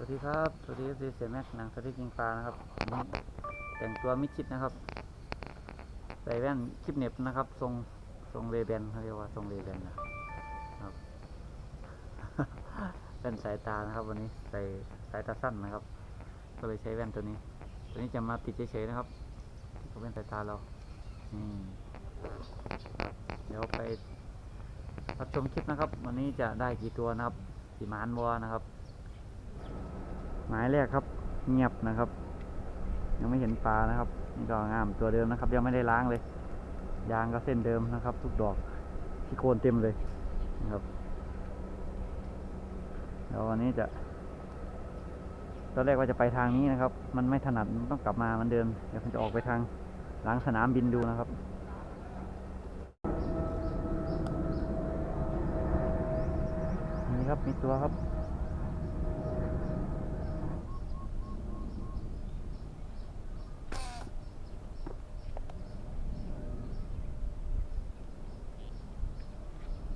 วัสดีครับ สวัสดีเสียแม็กหนังสติ๊กยิงปลานะครับวันนี้แต่งตัวมิดชิดนะครับ ใส่แว่นคลิปเน็บนะครับ ทรงทรงเลเบนเขาเรียกว่าทรงเลเบนนะครับแว่นสายตานะครับ วันนี้ใส่สายตาสั้นนะครับ ก็เลยใช้แว่นตัวนี้ ตัวนี้จะมาติดเฉยๆนะครับกับแว่นสายตาเราเดี๋ยวไปรับชมคลิปนะครับ วันนี้จะได้กี่ตัวนะครับกี่มานวัวนะครับ หมายแรกครับ เงียบนะครับ ยังไม่เห็นปลานะครับนี่ก็งามตัวเดิมนะครับ ยังไม่ได้ล้างเลย ยางก็เส้นเดิมนะครับ ทุกดอกที่โคนเต็มเลยนะครับเดี๋ยววันนี้จะตอนแรกว่าจะไปทางนี้นะครับ มันไม่ถนัดต้องกลับมามันเดิมเดี๋ยวผมจะออกไปทางหลังสนามบินดูนะครับนี่ครับมีตัวครับ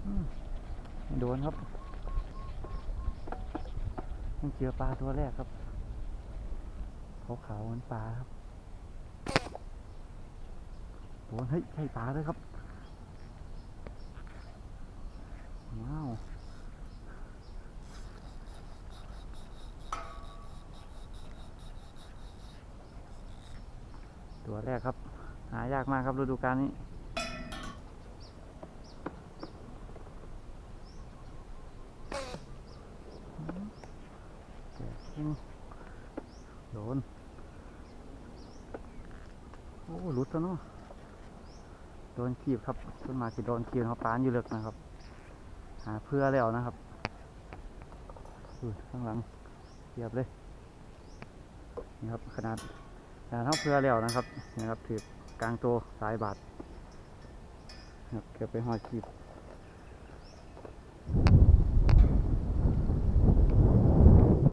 อืมไม่ โดนครับยังเจอปลาตัวแรกครับขาวๆเหมือนปลาครับโดนเฮ้ยใช่ปลาเลยครับว้าวตัวแรกครับ หายากมากครับฤดูกาลนี้ อืม โดน โอ้หลุดแล้วเนาะโดนขีบครับต้นมาสิโดนขีบเขาปานอยู่เลึกนะครับ หาเพื่อแล้วนะครับข้างหลังเทียบเลยนี่ครับขนาดขนาดเท่าเพื่อแล้วนะครับนี่ครับถือกลางตัวสายบาดครับเกือบไปหอยขีบ